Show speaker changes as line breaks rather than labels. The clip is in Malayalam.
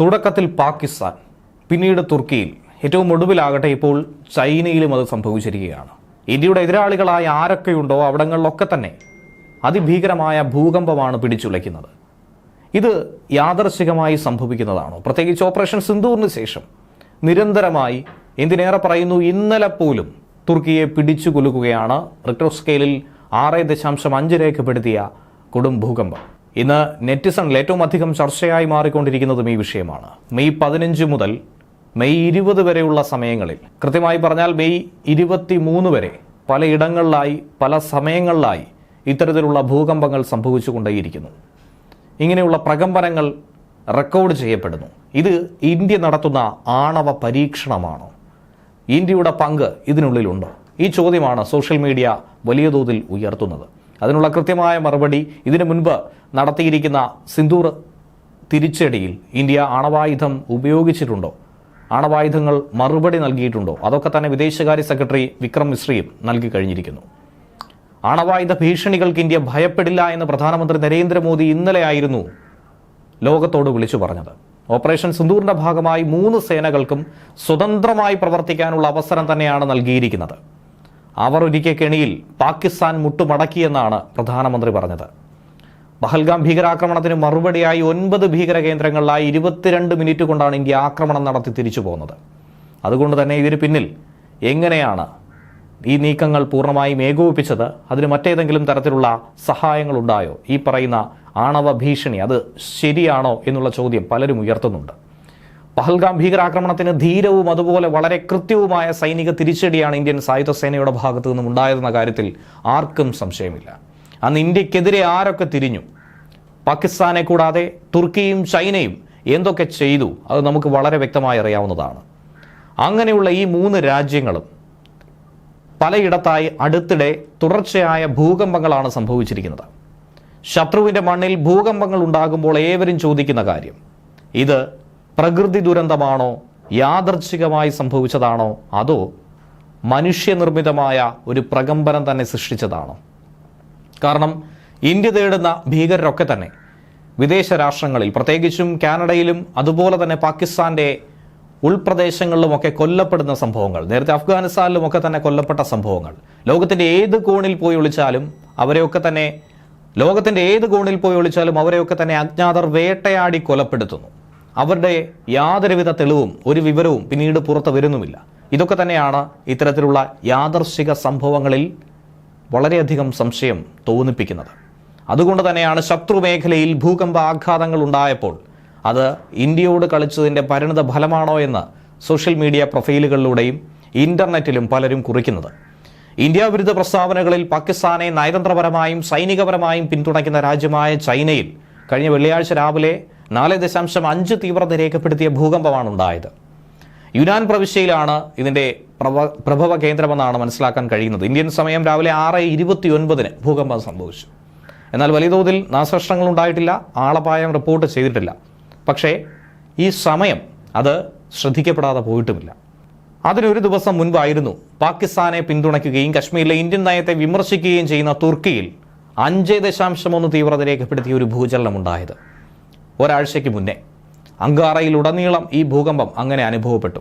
തുടക്കത്തിൽ പാകിസ്ഥാൻ പിന്നീട് തുർക്കിയിൽ. ഏറ്റവും ഒടുവിലാകട്ടെ ഇപ്പോൾ ചൈനയിലും അത് സംഭവിച്ചിരിക്കുകയാണ്. ഇന്ത്യയുടെ എതിരാളികളായ ആരൊക്കെയുണ്ടോ അവിടങ്ങളിലൊക്കെ തന്നെ അതിഭീകരമായ ഭൂകമ്പമാണ് പിടിച്ചുലയ്ക്കുന്നത്. ഇത് യാദർശികമായി സംഭവിക്കുന്നതാണോ? പ്രത്യേകിച്ച് ഓപ്പറേഷൻ സിന്ധൂറിന് ശേഷം നിരന്തരമായി എന്തിനേറെ പറയുന്നു? ഇന്നലെ പോലും തുർക്കിയെ പിടിച്ചു കുലുക്കുകയാണ് റിക്ടർ സ്കെയിലിൽ ആറ് ദശാംശം അഞ്ച് രേഖപ്പെടുത്തിയ കൊടും ഭൂകമ്പം. ഇന്ന് നെറ്റിസണിൽ ഏറ്റവും അധികം ചർച്ചയായി മാറിക്കൊണ്ടിരിക്കുന്നതും ഈ വിഷയമാണ്. മെയ് പതിനഞ്ച് മുതൽ മെയ് ഇരുപത് വരെയുള്ള സമയങ്ങളിൽ കൃത്യമായി പറഞ്ഞാൽ മെയ് ഇരുപത്തി മൂന്ന് വരെ പലയിടങ്ങളിലായി പല സമയങ്ങളിലായി ഇത്തരത്തിലുള്ള ഭൂകമ്പങ്ങൾ സംഭവിച്ചുകൊണ്ടേയിരിക്കുന്നു. ഇങ്ങനെയുള്ള പ്രകമ്പനങ്ങൾ റെക്കോർഡ് ചെയ്യപ്പെടുന്നു. ഇത് ഇന്ത്യ നടത്തുന്ന ആണവ പരീക്ഷണമാണ്? ഇന്ത്യയുടെ പങ്ക് ഇതിനുള്ളിലുണ്ടോ? ഈ ചോദ്യമാണ് സോഷ്യൽ മീഡിയ വലിയ തോതിൽ ഉയർത്തുന്നത്. അതിനുള്ള കൃത്യമായ മറുപടി ഇതിനു മുൻപ് നടത്തിയിരിക്കുന്ന സിന്ദൂർ തിരിച്ചടിയിൽ ഇന്ത്യ ആണവായുധം ഉപയോഗിച്ചിട്ടുണ്ടോ? ആണവായുധങ്ങൾ മറുപടി നൽകിയിട്ടുണ്ടോ? അതൊക്കെ തന്നെ വിദേശകാര്യ സെക്രട്ടറി വിക്രം മിശ്രയും നൽകി കഴിഞ്ഞിരിക്കുന്നു. ആണവായുധ ഭീഷണികൾക്ക് ഇന്ത്യ ഭയപ്പെടില്ല എന്ന് പ്രധാനമന്ത്രി നരേന്ദ്രമോദി ഇന്നലെയായിരുന്നു ലോകത്തോട് വിളിച്ചു പറഞ്ഞത്. ഓപ്പറേഷൻ സിന്ദൂറിന്റെ ഭാഗമായി മൂന്ന് സേനകൾക്കും സ്വതന്ത്രമായി പ്രവർത്തിക്കാനുള്ള അവസരം തന്നെയാണ് നൽകിയിരിക്കുന്നത്. അവർ ഒരിക്കൽ കെണിയിൽ പാകിസ്ഥാൻ മുട്ടുമടക്കിയെന്നാണ് പ്രധാനമന്ത്രി പറഞ്ഞത്. പഹൽഗാം ഭീകരാക്രമണത്തിന് മറുപടിയായി ഒൻപത് ഭീകര കേന്ദ്രങ്ങളിലായി ഇരുപത്തിരണ്ട് മിനിറ്റ് കൊണ്ടാണ് ഇന്ത്യ ആക്രമണം നടത്തി തിരിച്ചു പോകുന്നത്. അതുകൊണ്ട് തന്നെ ഇതിന് പിന്നിൽ എങ്ങനെയാണ് ഈ നീക്കങ്ങൾ പൂർണമായും ഏകോപിപ്പിച്ചത്? അതിന് മറ്റേതെങ്കിലും തരത്തിലുള്ള സഹായങ്ങൾ ഉണ്ടായോ ഈ പറയുന്ന ആണവ ഭീഷണി അത് ശരിയാണോ എന്നുള്ള ചോദ്യം പലരും ഉയർത്തുന്നുണ്ട്. പഹൽഗാം ഭീകരാക്രമണത്തിന് ധീരവും അതുപോലെ വളരെ കൃത്യവുമായ സൈനിക തിരിച്ചടിയാണ് ഇന്ത്യൻ സായുധ സേനയുടെ ഭാഗത്തു നിന്നും ഉണ്ടായതെന്ന കാര്യത്തിൽ ആർക്കും സംശയമില്ല. അന്ന് ഇന്ത്യക്കെതിരെ ആരൊക്കെ തിരിഞ്ഞു? പാകിസ്ഥാനെ കൂടാതെ തുർക്കിയും ചൈനയും എന്തൊക്കെ ചെയ്തു? അത് നമുക്ക് വളരെ വ്യക്തമായി അറിയാവുന്നതാണ്. അങ്ങനെയുള്ള ഈ മൂന്ന് രാജ്യങ്ങളും പലയിടത്തായി അടുത്തിടെ തുടർച്ചയായ ഭൂകമ്പങ്ങളാണ് സംഭവിച്ചിരിക്കുന്നത്. ശത്രുവിന്റെ മണ്ണിൽ ഭൂകമ്പങ്ങൾ ഉണ്ടാകുമ്പോൾ ഏവരും ചോദിക്കുന്ന കാര്യം ഇത് പ്രകൃതി ദുരന്തമാണോ? യാദർച്ഛികമായി സംഭവിച്ചതാണോ? അതോ മനുഷ്യനിർമ്മിതമായ ഒരു പ്രകമ്പനം തന്നെ സൃഷ്ടിച്ചതാണോ? കാരണം ഇന്ത്യ തേടുന്ന ഭീകരരൊക്കെ തന്നെ വിദേശ രാഷ്ട്രങ്ങളിൽ പ്രത്യേകിച്ചും കാനഡയിലും അതുപോലെ തന്നെ പാകിസ്ഥാന്റെ ഉൾപ്രദേശങ്ങളിലുമൊക്കെ കൊല്ലപ്പെടുന്ന സംഭവങ്ങൾ നേരത്തെ അഫ്ഗാനിസ്ഥാനിലുമൊക്കെ തന്നെ കൊല്ലപ്പെട്ട സംഭവങ്ങൾ ലോകത്തിന്റെ ഏത് കോണിൽ പോയി ഒളിച്ചാലും അവരെയൊക്കെ തന്നെ ലോകത്തിന്റെ ഏത് കോണിൽ പോയി ഒളിച്ചാലും അവരെയൊക്കെ തന്നെ അജ്ഞാതർ വേട്ടയാടി കൊലപ്പെടുത്തുന്നു. അവരുടെ യാതൊരുവിധ തെളിവും ഒരു വിവരവും പിന്നീട് പുറത്ത് വരുന്നുമില്ല. ഇതൊക്കെ തന്നെയാണ് ഇത്തരത്തിലുള്ള യാദർശിക സംഭവങ്ങളിൽ വളരെയധികം സംശയം തോന്നിപ്പിക്കുന്നത്. അതുകൊണ്ട് തന്നെയാണ് ശത്രു മേഖലയിൽ ഭൂകമ്പ ആഘാതങ്ങൾ ഉണ്ടായപ്പോൾ അത് ഇന്ത്യയോട് കളിച്ചതിന്റെ പരിണിത ഫലമാണോ എന്ന് സോഷ്യൽ മീഡിയ പ്രൊഫൈലുകളിലൂടെയും ഇന്റർനെറ്റിലും പലരും കുറിക്കുന്നത്. ഇന്ത്യ വിരുദ്ധ പ്രസ്താവനകളിൽ പാകിസ്ഥാനെ നയതന്ത്രപരമായും സൈനികപരമായും പിന്തുണയ്ക്കുന്ന രാജ്യമായ ചൈനയിൽ കഴിഞ്ഞ വെള്ളിയാഴ്ച രാവിലെ നാല് ദശാംശം അഞ്ച് തീവ്രത രേഖപ്പെടുത്തിയ ഭൂകമ്പമാണ് ഉണ്ടായത്. യുനാൻ പ്രവിശ്യയിലാണ് ഇതിന്റെ പ്രഭ പ്രഭവ കേന്ദ്രമെന്നാണ് മനസ്സിലാക്കാൻ കഴിയുന്നത്. ഇന്ത്യൻ സമയം രാവിലെ ആറ് ഇരുപത്തി ഒൻപതിന് ഭൂകമ്പം സംഭവിച്ചു. എന്നാൽ വലിയ തോതിൽ നാശനഷ്ടങ്ങൾ ഉണ്ടായിട്ടില്ല ആളപായം റിപ്പോർട്ട് ചെയ്തിട്ടില്ല. പക്ഷേ ഈ സമയം അത് ശ്രദ്ധിക്കപ്പെടാതെ പോയിട്ടുമില്ല. അതിനൊരു ദിവസം മുൻപായിരുന്നു പാകിസ്ഥാനെ പിന്തുണയ്ക്കുകയും കശ്മീരിലെ ഇന്ത്യൻ നയത്തെ വിമർശിക്കുകയും ചെയ്യുന്ന തുർക്കിയിൽ അഞ്ച് ദശാംശം ഒന്ന് തീവ്രത രേഖപ്പെടുത്തിയ ഒരു ഭൂചലനം ഉണ്ടായത്. ഒരാഴ്ചയ്ക്ക് മുന്നേ. അങ്കാറയിലുടനീളം ഈ ഭൂകമ്പം അങ്ങനെ അനുഭവപ്പെട്ടു.